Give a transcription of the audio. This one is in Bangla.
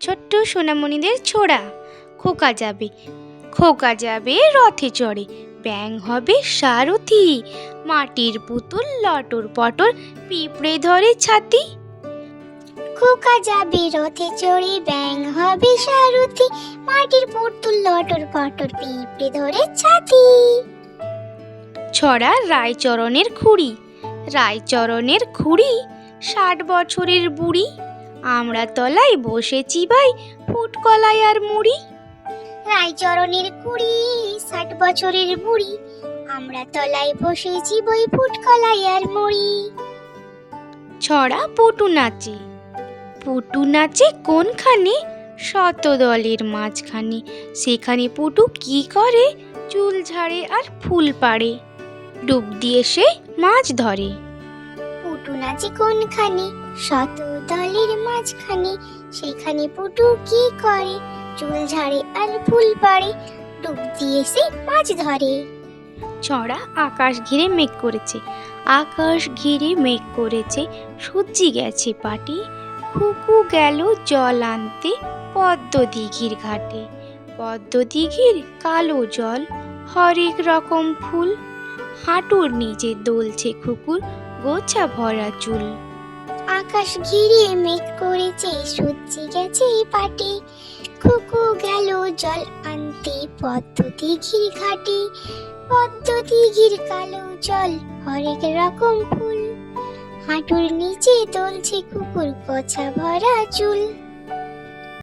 ছোট্ট সোনামণিদের ছোড়া। খোকা যাবে খোকা যাবে রথে চড়ে। ব্যাং হবে সারথি মাটির পুতুল লটর পটর পিঁপড়ে ধরে ছাতি। খোকা যাবে রথে চড়ে ব্যাং হবে সারথি মাটির পুতুল লটর পটর পিঁপড়ে ধরে ছাতি। ছড়া রায়চরণের খুঁড়ি রায়চরণের খুঁড়ি ষাট বছরের বুড়ি। আমরা তলায় বসেছি ভাই ফুটকলাই আর মুড়ি। রায়চরণের কুড়ি ষাট বছরের বুড়ি। আমরা তলায় বসেছি বই ফুটকলাই আর মুড়ি। ছড়া পটু নাচে। পটু নাচে কোনখানে? শত দলের মাঝখানে। সেখানে পটু কি করে? চুল ঝাড়ে আর ফুল পাড়ে। ডুব দিয়ে সে মাছ ধরে। পুটু নাচে কোনখানে? শত দলের মাঝখানে। সেখানে পুটু কি করে? চুল ঝাড়ে আর ফুল পাড়ে। ডুব দিয়ে সে মাছ ধরে। ছড়া আকাশ ঘিরে মেঘ করেছে। আকাশ ঘিরে মেঘ করেছে। সূর্যি গেছে পাটি। খুকু গেল জল আনতে পদ্ম দিঘির ঘাটে। পদ্ম দিঘির কালো জল, হরেক রকম ফুল। হাঁটুর নিচে দোলছে খুকুর গোছা ভরা চুল। আকাশ ঘিরে মেঘ করেছে, সূর্যি গেছে পাটি। খুকু গেল জল আনতে পদ্ধতি ঘির ঘাটি। পদ্ধতি ঘির কালো জল, হরেক রকম ফুল। হাঁটুর নিচে দলছে কুকুর গোছা ভরা চুল।